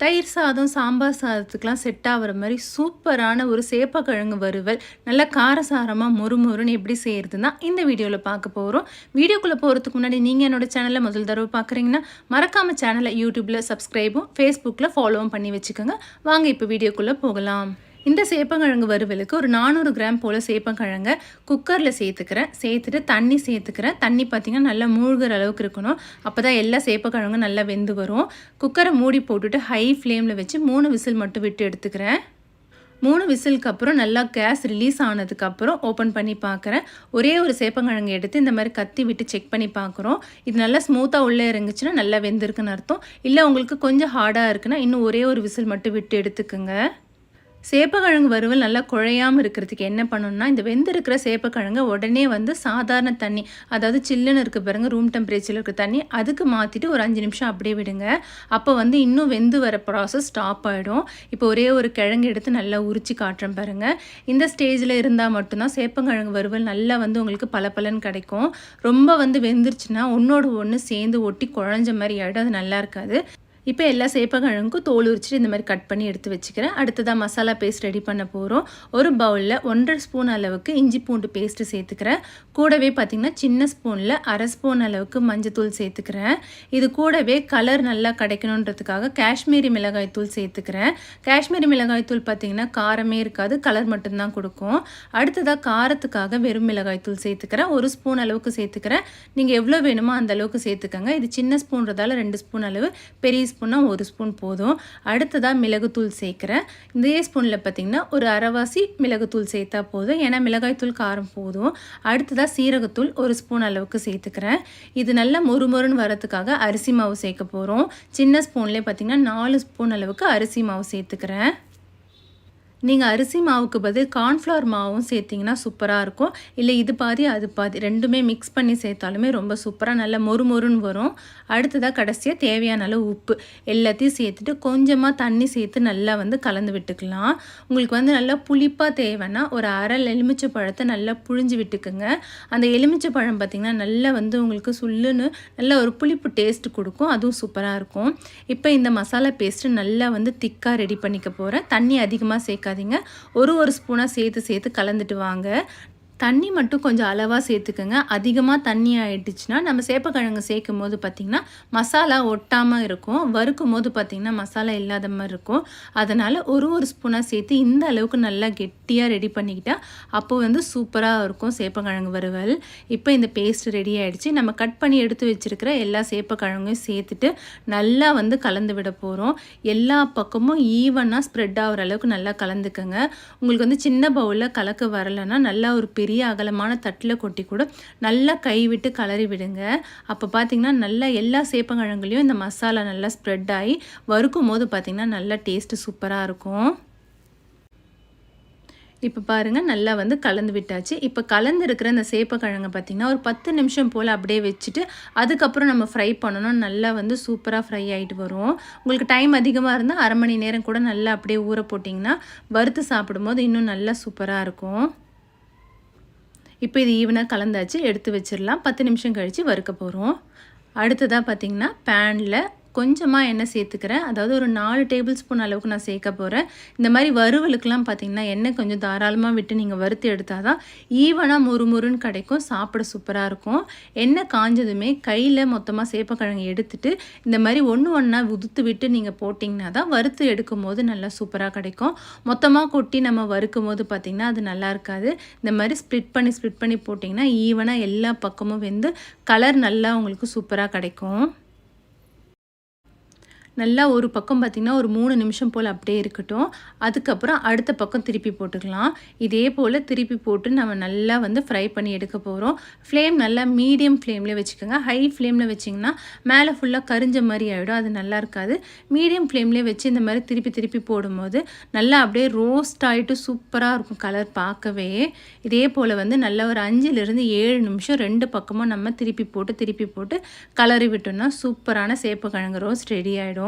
தயிர் சாதம் சாம்பார் சாதத்துக்கெலாம் செட் ஆகிற மாதிரி சூப்பரான ஒரு சேப்பக்கிழங்கு வறுவல் நல்லா காரசாரமாக மொறுமொறுன்னு எப்படி செய்கிறதுனா இந்த வீடியோவில் பார்க்க போகிறோம் வீடியோக்குள்ளே போகிறதுக்கு முன்னாடி நீங்கள் என்னோட சேனலை முதல் தடவை பார்க்குறீங்கன்னா மறக்காமல் சேனலை யூடியூப்பில் சப்ஸ்கிரைபும் ஃபேஸ்புக்கில் ஃபாலோவும் பண்ணி வச்சுக்கோங்க. வாங்க இப்போ வீடியோக்குள்ளே போகலாம். இந்த சேப்பங்கிழங்கு வறுவலுக்கு ஒரு நானூறு கிராம் போல் சேப்பங்கிழங்க குக்கரில் சேர்த்துக்கிறேன். சேர்த்துட்டு தண்ணி சேர்த்துக்கிறேன். தண்ணி பார்த்திங்கன்னா நல்லா மூழ்கிற அளவுக்கு இருக்கணும். அப்போ தான் எல்லா சேப்பக்கிழங்கும் நல்லா வெந்து வரும். குக்கரை மூடி போட்டுட்டு ஹை ஃப்ளேமில் வச்சு மூணு விசில் மட்டும் விட்டு எடுத்துக்கிறேன். மூணு விசிலுக்கு அப்புறம் நல்லா கேஸ் ரிலீஸ் ஆனதுக்கப்புறம் ஓப்பன் பண்ணி பார்க்குறேன் ஒரே ஒரு சேப்பங்கிழங்கு எடுத்து இந்த மாதிரி கத்தி விட்டு செக் பண்ணி பார்க்குறோம் இது நல்லா ஸ்மூத்தாக உள்ளே இறங்குச்சுன்னா நல்லா வெந்திருக்குன்னு அர்த்தம். இல்லை உங்களுக்கு கொஞ்சம் ஹார்டாக இருக்குன்னா இன்னும் ஒரே ஒரு விசில் மட்டும் விட்டு எடுத்துக்கோங்க. சேப்பக்கிழங்கு வறுவல் நல்லா குழையாமல் இருக்கிறதுக்கு என்ன பண்ணணும்னா இந்த வெந்திருக்கிற சேப்பக்கிழங்கு உடனே வந்து சாதாரண தண்ணி அதாவது சில்லுன்னு இருக்க பாருங்க ரூம் டெம்பரேச்சரில் இருக்க தண்ணி அதுக்கு மாற்றிட்டு ஒரு அஞ்சு நிமிஷம் அப்படியே விடுங்க. அப்போ வந்து இன்னும் வெந்து வர ப்ராசஸ் ஸ்டாப் ஆகிடும் இப்போ ஒரே ஒரு கிழங்கு எடுத்து நல்லா உரிச்சு காட்டுறேன் பாருங்கள் இந்த ஸ்டேஜில் இருந்தால் மட்டும்தான் சேப்பங்கிழங்கு வறுவல் நல்லா வந்து உங்களுக்கு பல பலன் கிடைக்கும். ரொம்ப வந்து வெந்துருச்சுன்னா ஒன்றோடு ஒன்று சேர்ந்து ஒட்டி குழஞ்ச மாதிரி ஆகிடும் அது நல்லா இருக்காது. இப்போ எல்லா சேப்பக்கிழங்குக்கும் தோல் உரிச்சிட்டு இந்த மாதிரி கட் பண்ணி எடுத்து வச்சுக்கிறேன். அடுத்ததாக மசாலா பேஸ்ட் ரெடி பண்ண போகிறோம் ஒரு பவுலில் ஒன்றரை ஸ்பூன் அளவுக்கு இஞ்சி பூண்டு பேஸ்ட்டு சேர்த்துக்கிறேன். கூடவே பார்த்திங்கன்னா சின்ன ஸ்பூனில் அரை ஸ்பூன் அளவுக்கு மஞ்சத்தூள் சேர்த்துக்கிறேன். இது கூடவே கலர் நல்லா கிடைக்கணுன்றதுக்காக காஷ்மீரி மிளகாய் தூள் சேர்த்துக்கிறேன். காஷ்மீரி மிளகாய் தூள் பார்த்திங்கன்னா காரமே இருக்காது கலர் மட்டும்தான் கொடுக்கும். அடுத்ததாக காரத்துக்காக வெறும் மிளகாய் தூள் சேர்த்துக்கிறேன். ஒரு ஸ்பூன் அளவுக்கு சேர்த்துக்கிறேன். நீங்கள் எவ்வளோ வேணுமோ அந்த அளவுக்கு சேர்த்துக்கோங்க. இது சின்ன ஸ்பூன்றதால ரெண்டு ஸ்பூன் அளவு பெரிய ஸ்பூன்னா ஒரு ஸ்பூன் போதும். அடுத்ததாக மிளகுத்தூள் சேர்க்குறேன். இதே ஸ்பூனில் பார்த்திங்கன்னா ஒரு அரைவாசி மிளகுத்தூள் சேர்த்தா போதும். ஏன்னா மிளகாய்த்தூள் காரம் போதும். அடுத்ததாக சீரகத்தூள் ஒரு ஸ்பூன் அளவுக்கு சேர்த்துக்கிறேன். இது நல்லா மொறுமொறுன்னு வரத்துக்காக அரிசி மாவு சேர்க்க போகிறோம் சின்ன ஸ்பூன்லேயே பார்த்திங்கன்னா நாலு ஸ்பூன் அளவுக்கு அரிசி மாவு சேர்த்துக்கிறேன். நீங்கள் அரிசி மாவுக்கு பதில் கார்ன்ஃப்ளவர் மாவும் சேர்த்திங்கன்னா சூப்பராக இருக்கும். இல்லை இது பாதி அது பாதி ரெண்டுமே மிக்ஸ் பண்ணி சேர்த்தாலுமே ரொம்ப சூப்பராக நல்லா மொறு மொறுன்னு வரும். அடுத்ததாக கடைசியாக தேவையான அளவு உப்பு எல்லாத்தையும் சேர்த்துட்டு கொஞ்சமாக தண்ணி சேர்த்து நல்லா வந்து கலந்து விட்டுக்கலாம். உங்களுக்கு வந்து நல்லா புளிப்பாக தேவைன்னா ஒரு அரை எலுமிச்சை பழத்தை நல்லா புழிஞ்சு விட்டுக்குங்க. அந்த எலுமிச்சை பழம் பார்த்திங்கன்னா நல்லா வந்து உங்களுக்கு சுல்லுன்னு நல்ல ஒரு புளிப்பு டேஸ்ட் கொடுக்கும். அதுவும் சூப்பராக இருக்கும். இப்போ இந்த மசாலா பேஸ்ட்டு நல்லா வந்து திக்காக ரெடி பண்ணிக்க போகிறேன் தண்ணி அதிகமாக சேர்க்க சேர்க்காதீங்க ஒரு ஒரு ஸ்பூனாக சேர்த்து சேர்த்து கலந்துட்டு வாங்க. தண்ணி மட்டும் கொஞ்சம் அளவாக சேர்த்துக்கோங்க. அதிகமாக தண்ணி ஆகிடுச்சுன்னா நம்ம சேப்பக்கிழங்கு சேர்க்கும் போது பார்த்திங்கன்னா மசாலா ஒட்டாமல் இருக்கும். வறுக்கும் போது பார்த்திங்கன்னா மசாலா இல்லாத மாதிரி இருக்கும். அதனால் ஒரு ஒரு ஸ்பூனாக சேர்த்து இந்த அளவுக்கு நல்லா கெட்டியாக ரெடி பண்ணிக்கிட்டால் அப்போ வந்து சூப்பராக இருக்கும் சேப்பக்கிழங்கு வறுவல். இப்போ இந்த பேஸ்ட் ரெடி ஆகிடுச்சு நம்ம கட் பண்ணி எடுத்து வச்சுருக்கிற எல்லா சேப்பக்கிழங்கையும் சேர்த்துட்டு நல்லா வந்து கலந்து விட போகிறோம் எல்லா பக்கமும் ஈவனாக ஸ்ப்ரெட் ஆகிற அளவுக்கு நல்லா கலந்துக்கோங்க. உங்களுக்கு வந்து சின்ன பவுலில் கலக்க வரலைன்னா நல்லா ஒரு பெரிய பெரிய அகலமான தட்டில் கொட்டி கூட நல்லா கை விட்டு கலரி விடுங்க. அப்போ பார்த்தீங்கன்னா நல்லா எல்லா சேப்பங்கிழங்குலேயும் இந்த மசாலா நல்லா ஸ்ப்ரெட் ஆகி வறுக்கும் போது பார்த்திங்கன்னா நல்லா டேஸ்ட்டு சூப்பராக இருக்கும். இப்போ பாருங்கள் நல்லா வந்து கலந்து விட்டாச்சு. இப்போ கலந்துருக்கிற அந்த இந்த சேப்பக்கிழங்கு பார்த்திங்கன்னா ஒரு பத்து நிமிஷம் போல் அப்படியே வச்சுட்டு அதுக்கப்புறம் நம்ம ஃப்ரை பண்ணணும். நல்லா வந்து சூப்பராக ஃப்ரை ஆகிட்டு வரும். உங்களுக்கு டைம் அதிகமாக இருந்தால் அரை மணி நேரம் கூட நல்லா அப்படியே ஊற போட்டிங்கன்னா வறுத்து சாப்பிடும்போது இன்னும் நல்லா சூப்பராக இருக்கும். இப்போ இது ஈவனாக கலந்தாச்சு எடுத்து வச்சிடலாம் பத்து நிமிஷம் கழித்து வறுக்க போகிறோம் அடுத்ததாக பார்த்திங்கன்னா பேனில் கொஞ்சமாக எண்ணெய் சேர்த்துக்கிறேன். அதாவது ஒரு நாலு டேபிள் ஸ்பூன் அளவுக்கு நான் சேர்க்க போகிறேன் இந்த மாதிரி வறுவலுக்கெலாம் பார்த்திங்கன்னா எண்ணெய் கொஞ்சம் தாராளமாக விட்டு நீங்கள் வறுத்து எடுத்தால் தான் ஈவனாக முறுமுறுன்னு கிடைக்கும். சாப்பிட சூப்பராக இருக்கும். எண்ணெய் காஞ்சதுமே கையில் மொத்தமாக சேப்பக்கிழங்கு எடுத்துட்டு இந்த மாதிரி ஒன்று ஒன்றா உதுத்து விட்டு நீங்கள் போட்டிங்கன்னா தான் வறுத்து எடுக்கும் போது நல்லா சூப்பராக கிடைக்கும். மொத்தமாக கொட்டி நம்ம வறுக்கும் போது பார்த்திங்கன்னா அது நல்லா இருக்காது. இந்த மாதிரி ஸ்ப்ளிட் பண்ணி ஸ்ப்ளிட் பண்ணி போட்டிங்கன்னா ஈவனாக எல்லா பக்கமும் வெந்து கலர் நல்லா உங்களுக்கு சூப்பராக கிடைக்கும். நல்லா ஒரு பக்கம் பார்த்திங்கன்னா ஒரு மூணு நிமிஷம் போல் அப்படியே இருக்கட்டும். அதுக்கப்புறம் அடுத்த பக்கம் திருப்பி போட்டுக்கலாம். இதே போல் திருப்பி போட்டு நம்ம நல்லா வந்து ஃப்ரை பண்ணி எடுக்க போகிறோம் ஃப்ளேம் நல்லா மீடியம் ஃப்ளேமில் வச்சுக்கோங்க. ஹை ஃப்ளேமில் வச்சிங்கன்னா மேலே ஃபுல்லாக கரிஞ்ச மாதிரி ஆகிடும் அது நல்லா இருக்காது. மீடியம் ஃப்ளேம்லேயே வச்சு இந்த மாதிரி திருப்பி திருப்பி போடும்போது நல்லா அப்படியே ரோஸ்ட் ஆகிட்டு சூப்பராக இருக்கும் கலர் பார்க்கவே. இதே போல் வந்து நல்லா ஒரு அஞ்சுலேருந்து ஏழு நிமிஷம் ரெண்டு பக்கமும் நம்ம திருப்பி போட்டு திருப்பி போட்டு கலரி விட்டோம்னா சூப்பரான சேப்பக்கிழங்கு ரோஸ்ட் ரெடி ஆகிடும்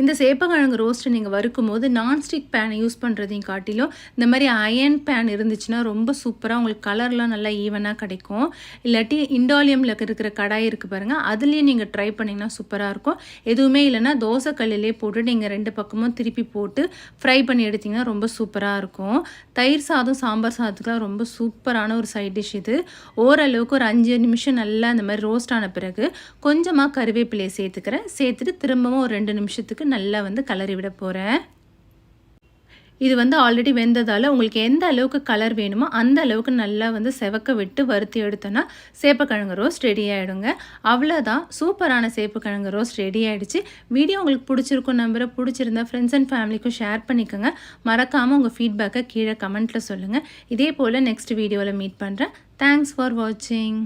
இந்த சேப்பங்கிழங்கு ரோஸ்ட்டை நீங்கள் வறுக்கும் போது நான்ஸ்டிக் பேன் யூஸ் பண்ணுறதையும் காட்டிலும் இந்த மாதிரி அயன் பேன் இருந்துச்சுன்னா ரொம்ப சூப்பராக உங்களுக்கு கலர்லாம் நல்லா ஈவனாக கிடைக்கும். இல்லாட்டி இண்டாலியமில் இருக்கிற கடாய் இருக்குது பாருங்கள் அதுலேயும் நீங்கள் ட்ரை பண்ணிங்கன்னா சூப்பராக இருக்கும். எதுவுமே இல்லைன்னா தோசை கல்லிலே போட்டு நீங்கள் ரெண்டு பக்கமும் திருப்பி போட்டு ஃப்ரை பண்ணி எடுத்திங்கன்னா ரொம்ப சூப்பராக இருக்கும். தயிர் சாதம் சாம்பார் சாதத்துக்குலாம் ரொம்ப சூப்பரான ஒரு சைட் டிஷ் இது. ஓரளவுக்கு ஒரு அஞ்சு நிமிஷம் நல்லா இந்த மாதிரி ரோஸ்ட் ஆன பிறகு கொஞ்சமாக கருவேப்பிலையை சேர்த்துக்கிறேன். சேர்த்துட்டு திரும்பவும் ஒரு ரெண்டு நிமிஷத்துக்கு நல்லா வந்து கலரி விட போகிறேன் இது வந்து ஆல்ரெடி வெந்ததால் உங்களுக்கு எந்த அளவுக்கு கலர் வேணுமோ அந்த அளவுக்கு நல்லா வந்து செவக்க விட்டு வறுத்து எடுத்தோன்னா சேப்பக்கிழங்கு ரோஸ்ட் ரெடி ஆகிடுங்க அவ்வளோதான் சூப்பரான சேப்பக்கிழங்கு ரோஸ்ட் ரெடி ஆகிடுச்சு வீடியோ உங்களுக்கு பிடிச்சிருக்கும் நம்பரை பிடிச்சிருந்தா ஃப்ரெண்ட்ஸ் அண்ட் ஃபேமிலிக்கும் ஷேர் பண்ணிக்கோங்க. மறக்காமல் உங்கள் ஃபீட்பேக்கை கீழே கமெண்ட்டில் சொல்லுங்கள் இதே போல் நெக்ஸ்ட் வீடியோவில் மீட் பண்ணுறேன் தேங்க்ஸ் ஃபார் வாட்சிங்